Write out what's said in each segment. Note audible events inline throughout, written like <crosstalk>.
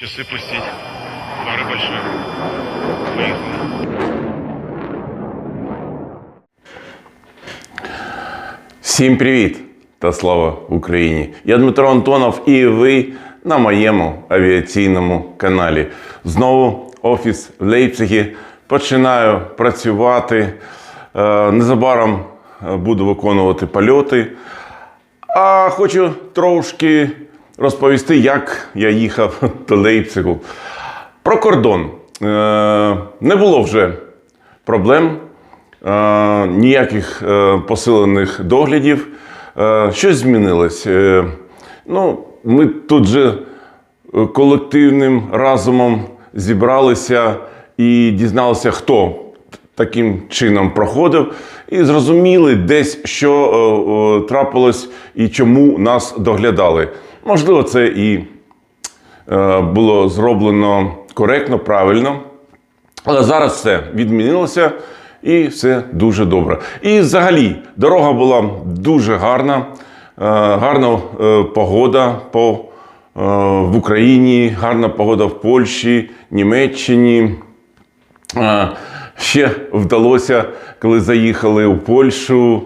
Часы пустить. Пара большая. Поехали. Всім привіт та слава Україні! Я Дмитро Антонов і ви на моєму авіаційному каналі. Знову офіс в Лейпцигі. Починаю працювати. Е, Незабаром е, буду виконувати польоти. А хочу трошки розповісти, як я їхав <laughs> до Лейпцигу. Про кордон. Е, Не було вже проблем, е, ніяких е, посилених доглядів. Щось змінилось. Ну, ми тут же колективним разумом зібралися і дізналися, хто таким чином проходив, і зрозуміли десь, що трапилось і чому нас доглядали. Можливо, це і е, було зроблено коректно, правильно. Але зараз все відмінилося і все дуже добре. І взагалі дорога була дуже гарна, е, гарна е, погода по, в Україні, гарна погода в Польщі, Німеччині. Ще вдалося, коли заїхали у Польщу,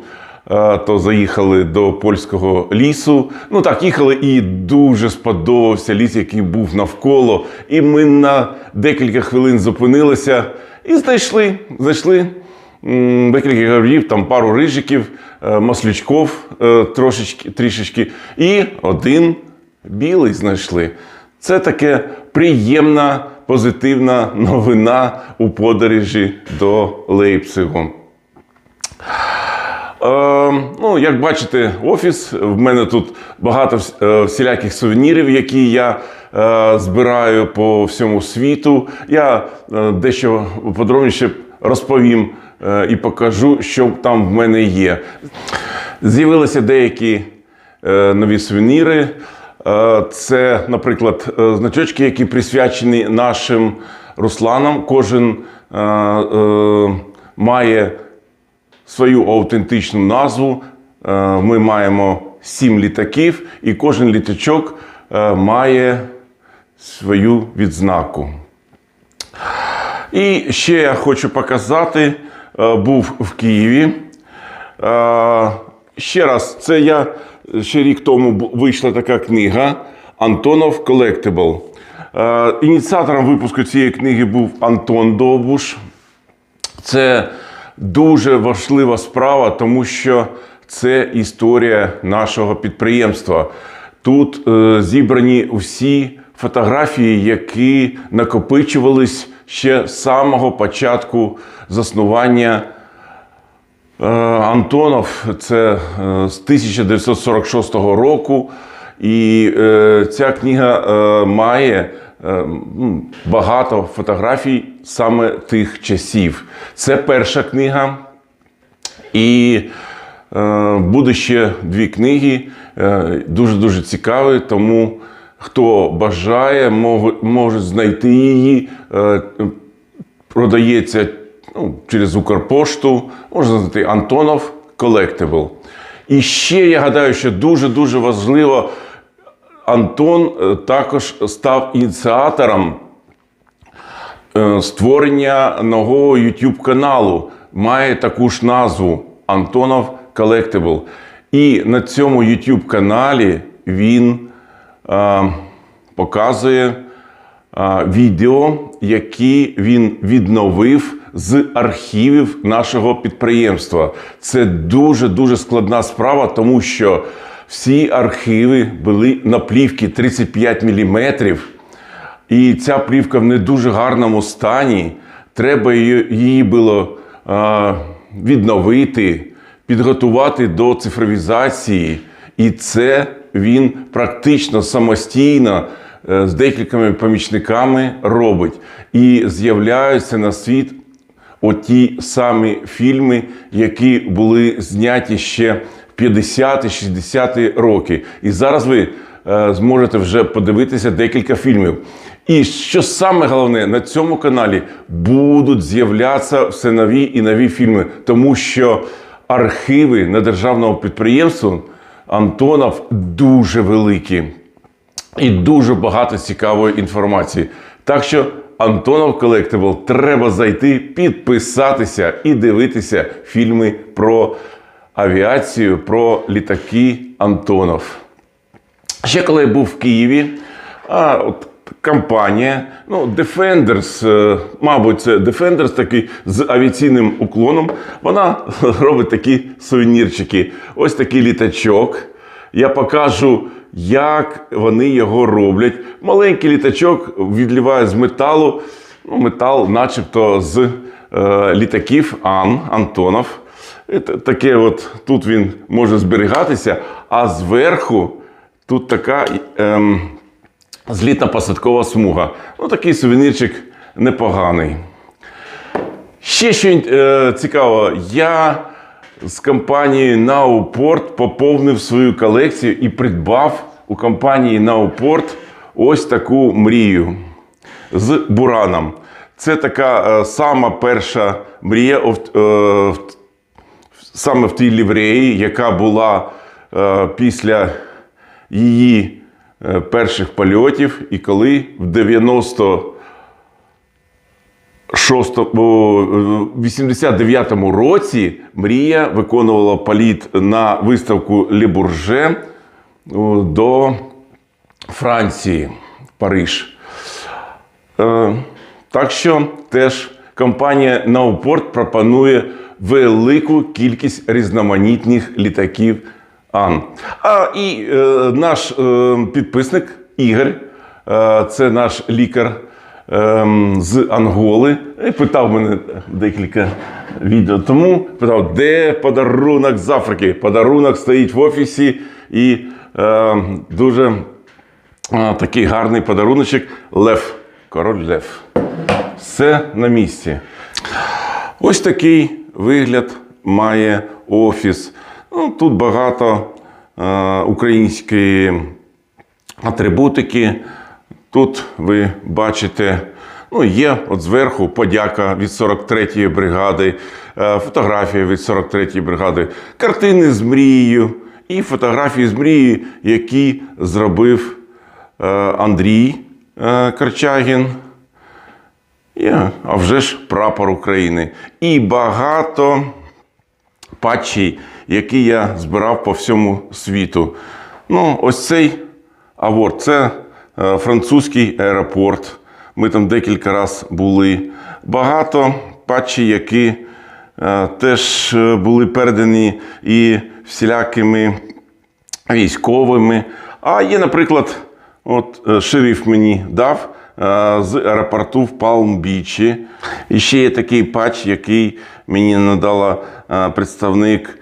то заїхали до польського лісу. Ну так, їхали і дуже сподобався ліс, який був навколо. І ми на декілька хвилин зупинилися і знайшли, знайшли декілька гравів, там пару рижиків, е, маслючков е, трошечки, трішечки, і один білий знайшли. Це таке приємна, позитивна новина у подорожі до Лейпцигу. Е, ну, як бачите, офіс. В мене тут багато е, всіляких сувенірів, які я е, збираю по всьому світу. Я дещо подробніше розповім і покажу, що там в мене є. З'явилися деякі нові сувеніри. Це, наприклад, значочки, які присвячені нашим Русланам. Кожен має свою аутентичну назву. Е, Ми маємо сім літаків, і кожен літачок е, має свою відзнаку. І ще я хочу показати, е, був в Києві. Ще раз, це я ще рік тому вийшла така книга Антонов. Е, Ініціатором випуску цієї книги був Антон Довбуш. Це дуже важлива справа, тому що це історія нашого підприємства. Тут е, зібрані усі фотографії, які накопичувались ще з самого початку заснування. Е, Антонов це е, з 1946 року, і е, ця книга має багато фотографій саме тих часів. Це перша книга. І е, буде ще дві книги, е, дуже-дуже цікаві, тому хто бажає, може знайти її. Е, продається ну, через Укрпошту, можна знайти Антонов Collectible. І ще я гадаю, що дуже-дуже важливо, Антон е, також став ініціатором створення нового YouTube каналу. Має таку ж назву Антонов Collectible. І на цьому YouTube каналі він е, показує е, відео, які він відновив з архівів нашого підприємства. Це дуже дуже складна справа, тому що всі архіви були на плівці 35 мм. І ця плівка в не дуже гарному стані. Треба її, було відновити, підготувати до цифровізації. І це він практично самостійно е, з декількома помічниками робить. І з'являються на світ оті самі фільми, які були зняті ще в 50-60-ті роки. І зараз ви е, зможете вже подивитися декілька фільмів. І що саме головне, на цьому каналі будуть з'являтися все нові і нові фільми, тому що архіви недержавного підприємства Антонов дуже великі. і дуже багато цікавої інформації. Так що Антонов Collectible треба зайти, підписатися і дивитися фільми про авіацію, про літаки Антонов. Ще коли я був в Києві, а, от, компанія, ну, Defenders, е, мабуть, це Defenders такий з авіаційним уклоном. Вона <laughs> робить такі сувенірчики. Ось такий літачок. Я покажу, як вони його роблять. Маленький літачок відліває з металу. Ну, метал, начебто, з е, літаків Ан, Антонов. Таке от тут він може зберігатися, а зверху тут така ем, злітно-посадкова смуга. Ну, такий сувенірчик непоганий. Ще що е, цікаво, я з компанією Nauport поповнив свою колекцію і придбав у компанії Nauport ось таку мрію з бураном. Це така е, сама перша мрія е, саме в тій лівреї, яка була е, після її перших польотів, і коли в 90 89-му році Мрія виконувала політ на виставку Ле Бурже о, до Франції, Париж. Е, Так що теж компанія Наупорт пропонує велику кількість різноманітних літаків Ан. А і е, наш е, підписник Ігор, е, це наш лікар е, з Анголи, і питав мене декілька відео тому, питав, де подарунок з Африки? Подарунок стоїть в офісі і е, дуже а, такий гарний подаруночок Лев. Король Лев. Все на місці. Ось такий вигляд має офіс. Ну, тут багато е, української атрибутики. Тут ви бачите, ну, є от зверху подяка від 43-ї бригади, е, фотографія від 43-ї бригади, картини з мрією і фотографії з мрією, які зробив е, Андрій е, Корчагін. Є, а вже ж прапор України. І багато патчей, які я збирав по всьому світу. Ну, ось цей аворд це е, французький аеропорт. Ми там декілька разів були. Багато патчей, які е, теж е, були передані і всілякими військовими. А є, наприклад, от шериф мені дав з аеропорту в Палм-Бічі. І ще є такий патч, який мені надала представник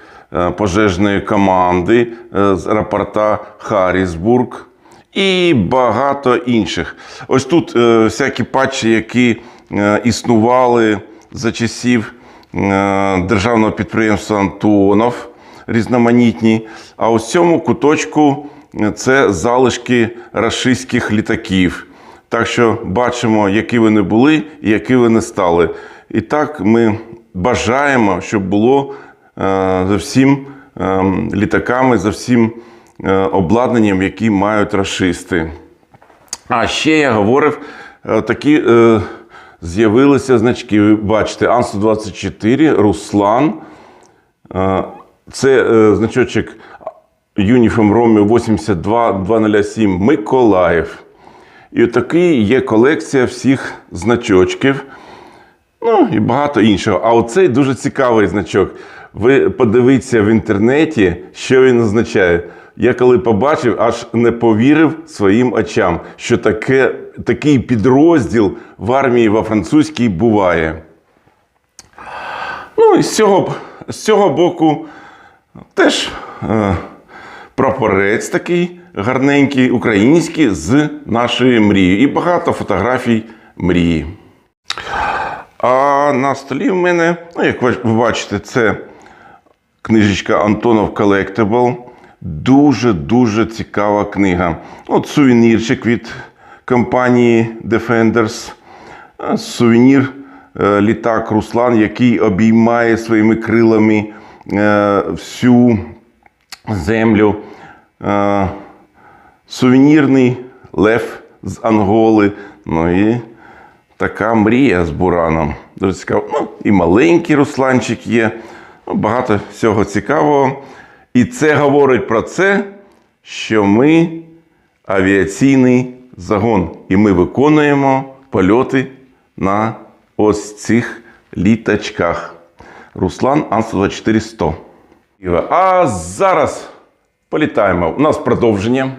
пожежної команди е, з аеропорта Харрісбург. І багато інших. Ось тут е, всякі патчі, які е, існували за часів е, державного підприємства Антонов, різноманітні. А ось цьому куточку е, це залишки рашистських літаків. Так що бачимо, які вони були і які вони стали. І так ми бажаємо, щоб було е, за всім е, літаками, за всім е, обладнанням, які мають рашисти. А ще я говорив, е, такі е, з'явилися значки. Ви бачите, Ан-124, Руслан. Е, Це е, значочок Uniform Romeo 82207 Миколаїв. І отакий є колекція всіх значочків. Ну і багато іншого. А оцей дуже цікавий значок. Ви подивіться в інтернеті, що він означає. Я коли побачив, аж не повірив своїм очам, що таке, такий підрозділ в армії во французькій буває. Ну і з цього, з цього боку теж е, прапорець такий гарненький, український з нашої мрії. І багато фотографій мрії. А на столі в мене, ну, як ви бачите, це книжечка Антонов Collectible. Дуже-дуже цікава книга. От сувенірчик від компанії Defenders. Сувенір е, літак Руслан, який обіймає своїми крилами е, всю землю. Е, Сувенірний Лев з Анголи. Ну і така мрія з Бураном. Дуже цікаво. Ну, і маленький Русланчик є. Ну, багато всього цікавого. І це говорить про це, що ми авіаційний загон. І ми виконуємо польоти на ось цих літачках. Руслан Ан-124-100. А зараз політаємо. У нас продовження.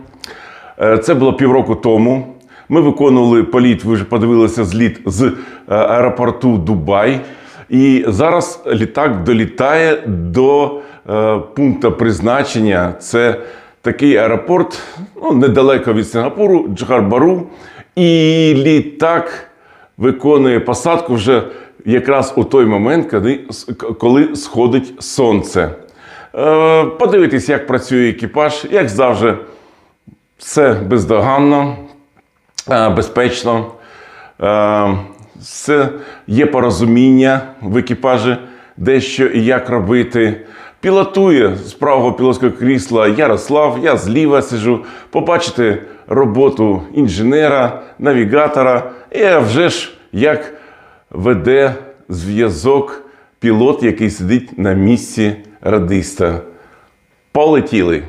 Е, Це було півроку тому. Ми виконували політ, ви вже подивилися зліт з е, аеропорту Дубай. І зараз літак долітає до е, пункту призначення. Це такий аеропорт, ну, недалеко від Сингапуру, Джахар-Бару. І літак виконує посадку вже якраз у той момент, коли, коли сходить сонце. Е, Подивитись, як працює екіпаж, як завжди, все бездоганно, е, безпечно. Е, є порозуміння в екіпажі, де що і як робити. Пілотує з правого пілотського крісла Ярослав, я зліва сижу. Побачите роботу інженера, навігатора, і вже ж як веде зв'язок пілот, який сидить на місці радиста. Полетіли.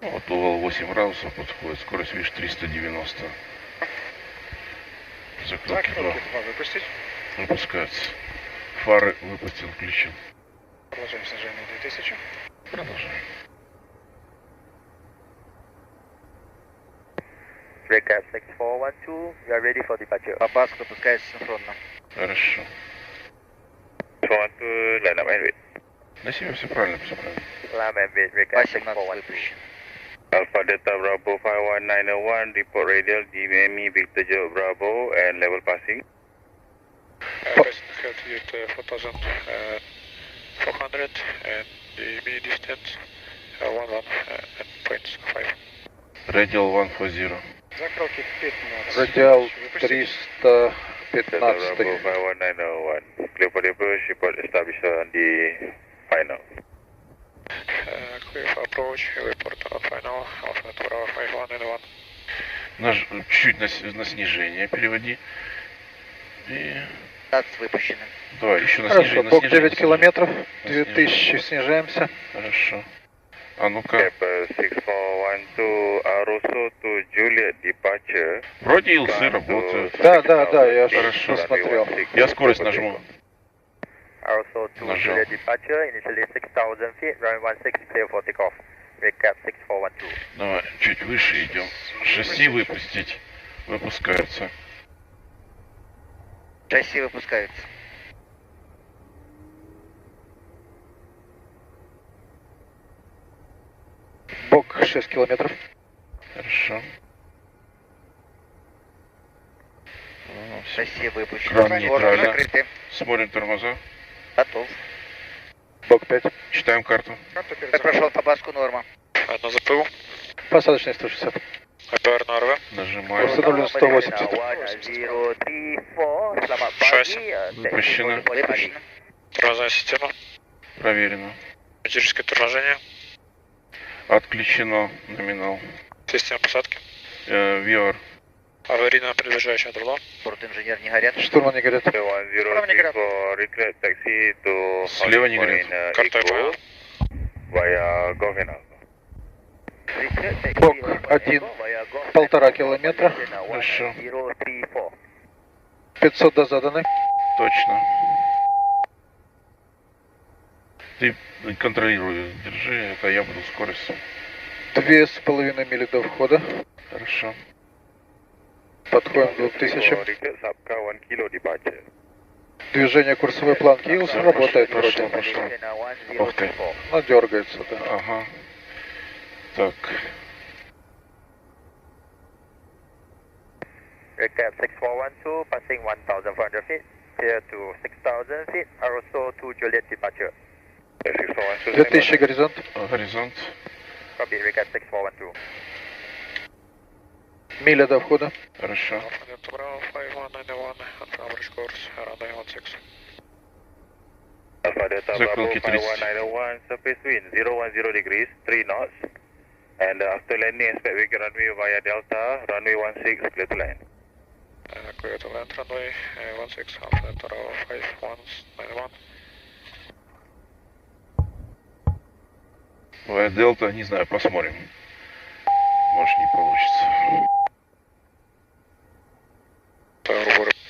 Вот угол 8 градусов подходит, скорость, видишь, 390. Закрылки два. выпустить. Выпускаются. Фары выпустил, включил. Положим снижение 2000. Продолжаем. Recap 6412, you are ready for departure. Папас выпускается синхронно. Хорошо. Line up and wait. На себе все правильно, все правильно. Line and wait, recap 6412. Alpha Delta Bravo 51901, report radial DME Victor Joe Bravo and level passing. Uh, oh. altitude uh, 4400 uh, and DB distance uh, 11 uh, and Radial 140. Radial 315. Bravo 51901, clear for deploy, report established on the final. Clear for approach, report on final, Alpha Bravo 5191. Наж... Чуть на, на снижение переводи. И... выпущены. Давай, еще на Хорошо, снижение. на бок снижение, 9 километров, На снижение. 2000 снижаемся. Хорошо. А ну-ка. Cap 6412, Aroso to Juliet departure. Вроде илсы работают. Да, да, да, я Хорошо. посмотрел. Я скорость нажму. Нажал. Juliet departure, initially 6000 feet, runway 16 clear for takeoff. Recap 6412. Давай, чуть выше идем. Шасси выпустить. Выпускаются. Шасси выпускается. Бок 6 километров. Хорошо. Шасси выпущены. Кран нейтрально. закрыты. Смотрим тормоза. Готов. Бок 5. Читаем карту. Карта перед Я прошел по баску норма. На ЗПУ. Посадочный 160. АПР на РВ. Нажимаем. Установлен 180. Шасси. Выпущено. Выпущено. Тормозная система. Проверено. Металлическое торможение. Отключено номинал. Система посадки. Э, VR. Аварийная приближающая трубла. Борт-инженер не горят. Штурман не горят. Справа не горят. Слева не горит. Карта Governor. Бок один. Полтора километра. Хорошо. 500 до заданной. Точно. Ты контролируй, держи, это я буду скорость. Две с половиной мили до входа. Хорошо. Подходим к 2000. Sapka 1 kilo departure. Движение курсовой планки Илс работает вроде. прошло. Ух ты. Но дергается, да. Ага. Так. Recap 6412, passing 1,400 feet, clear to 6,000 feet, Aroso 2 Juliet departure. 6412, 2000 горизонт. Горизонт. Copy, recap 6412. Миля до входа. Хорошо. Alpha Delta Bravo 5191, on average course, runway 16. Alpha Delta Bravo Закрылки 30. 5191, surface wind 010 degrees, 3 knots. And uh, after landing, expect we can runway via Delta, runway 16, clear to land. Uh, clear to land runway uh, 16, Alpha Delta Bravo 5191. Бывает дельта, не знаю, посмотрим. Может не получится.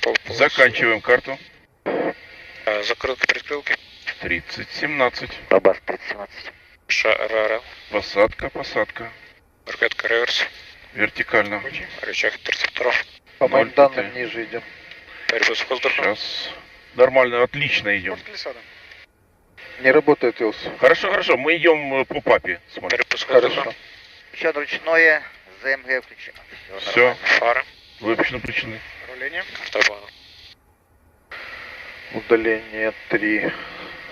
Полполосы. Заканчиваем карту. Э, Закрылки, прикрылки. 30-17. Бабас 317. ШРРЛ. Посадка, посадка. Ракетка реверс. Вертикально. Рычаг интерцепторов. По моим данным, ниже идем. Борьбу с воздухом. Сейчас. Нормально, отлично идем. Не работает Илс. Хорошо, хорошо, мы идем э, по папе. Смотрим. Борьбу с воздухом. Хорошо. Включен ручное, ЗМГ включено. Все, Фары. выпущены включены. Руление. Автобану. Удаление 3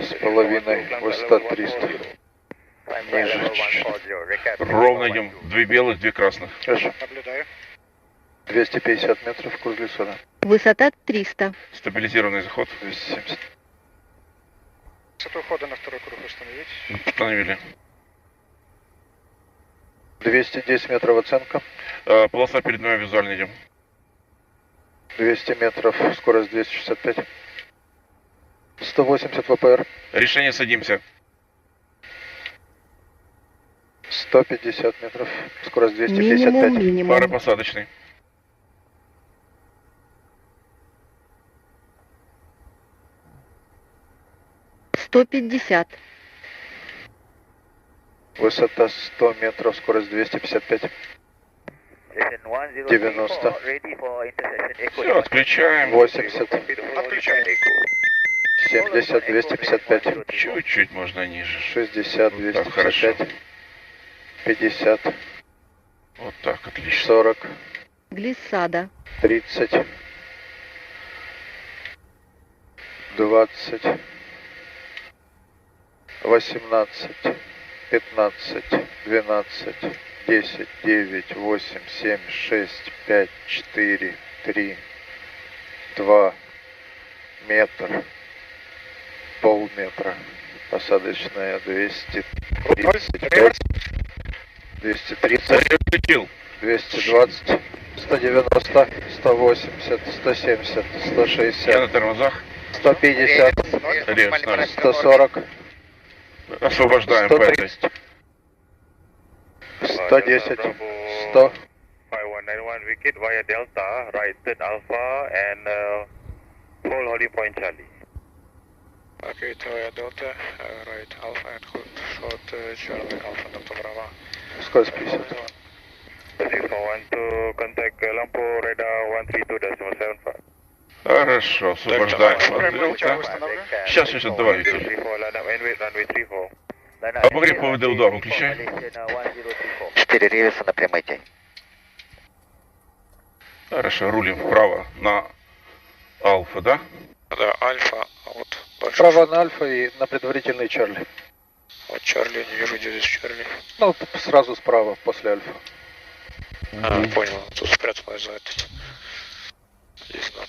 с половиной, высота 300. Ниже. Ровно идем. Две белых, две красных. Хорошо. Наблюдаю. 250 метров, курс глиссада. Высота 300. Стабилизированный заход. 270. Высоту хода на второй круг установить. Установили. 210 метров оценка. Э, полоса перед нами визуально идем. 200 метров, скорость 265. 180 ВПР. Решение садимся. 150 метров, скорость Минимум, 255. минимум. Пара посадочный. Сто пятьдесят. Высота 100 метров, скорость 255. 90. Все, отключаем. 80. 70, 255. Чуть-чуть можно ниже. 60, Вот так, хорошо. 255. 50, Вот так, отлично. 40, Глиссада. 30, 20, 18, 15, 12, десять, девять, восемь, семь, шесть, пять, четыре, три, два, метр, полметра, посадочная двести тридцать пять, двести тридцать, двести двадцать, сто девяносто, сто восемьдесят, сто семьдесят, сто шестьдесят. на тормозах. 150, 140, освобождаем 130, 110, 100, 5191 wicket via Delta, right third Alpha and uh, hold holding point Charlie. Okay, Toya Delta, uh, right Alpha and hold short uh, Charlie Alpha Delta Bravo. скорость 50. 6412, contact uh, Lumpur radar 132.75. Хорошо, освобождаем. Делта. Сейчас, сейчас, давай, Виктор. 34, line up and wait, runway 34. Обогрев ПВД удар выключай. 4 реверса на прямой тяге. Хорошо, рулим вправо на Алфа, да? Да, Альфа, а вот дальше. Право на Альфа и на предварительный Чарли. Вот Чарли, не вижу, где здесь Чарли. Ну, сразу справа, после Альфа. А, понял, тут спряталась за этот. Здесь, да.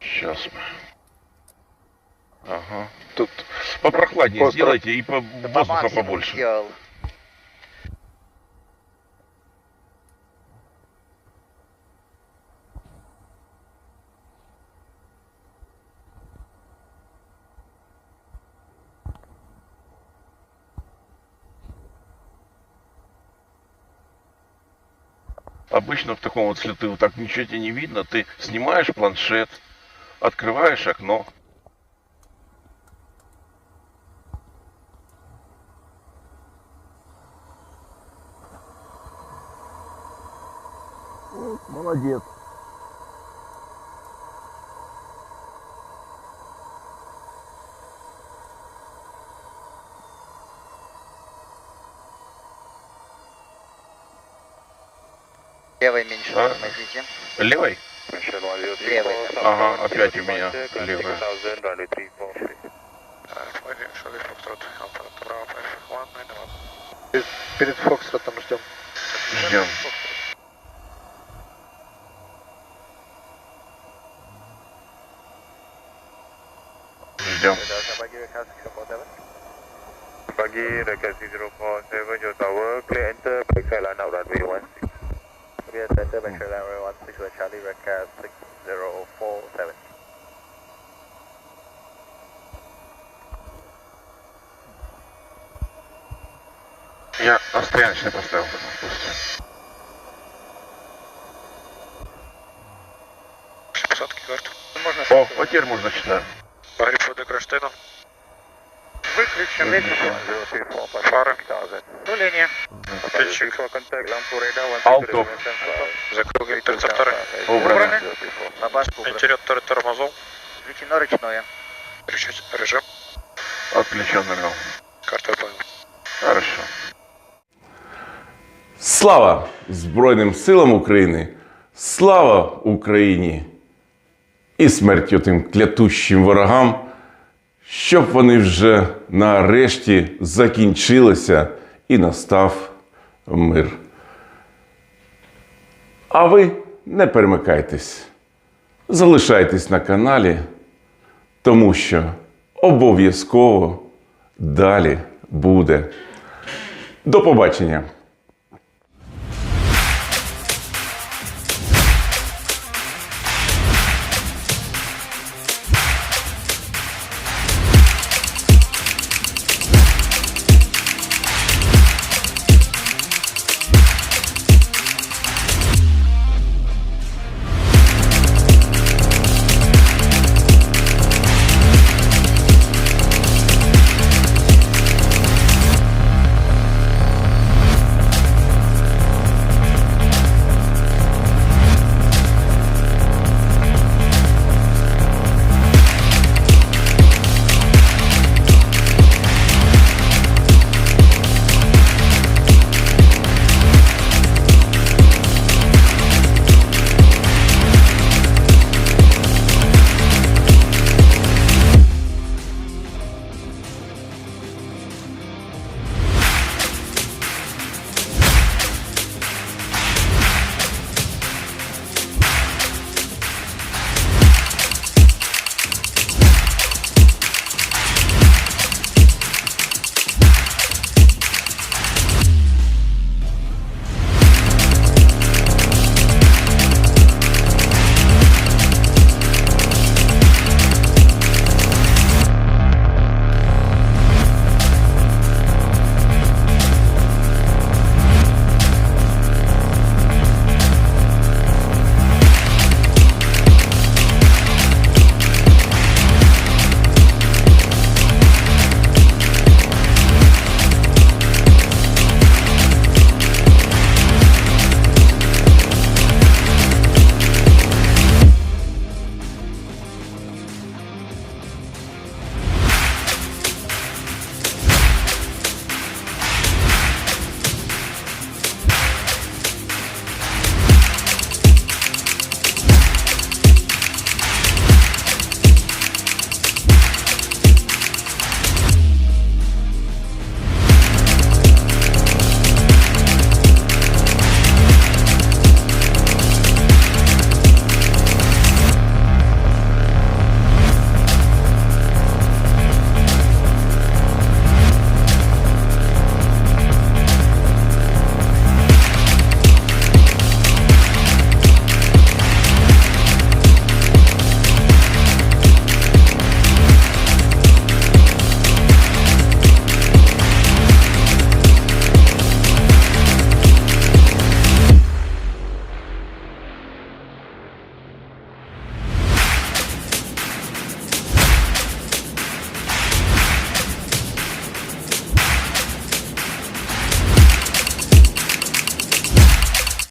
Сейчас мы. Ага. Тут Попрохладнее Остро. сделайте и по воздуха побольше. Обычно в таком вот, если ты вот так ничего тебе не видно, ты снимаешь планшет, открываешь окно. Молодец. Левой меньше а? тормозите. Левой? Левой. Ага, опять у меня левая. Перед Фоксротом ждем. Ждем. Ждем. Pagi dekat 047 your tower, clear enter, backside line out runway 16. Clear center, backside line, runway 16 with Charlie, record 6047. Я стояночный поставил. Пусть. Після посадки карт. О, вот теперь можно читать. Багрів води кронштейну. Выключим, выключим. Фари. Ну, линия. Летчик. Contact lampu radar Auto. Закрыл интерцепторы. Убрано. На башку убрать. Интерьер тормозов. Включено ручное. Включить режим. Отключен нырнул. Карта понял. Хорошо. Слава Збройним силам України! Слава Україні! І смертю тим клятущим ворогам, щоб вони вже нарешті закінчилися і настав мир. А ви не перемикайтесь, залишайтесь на каналі, тому що обов'язково далі буде. До побачення!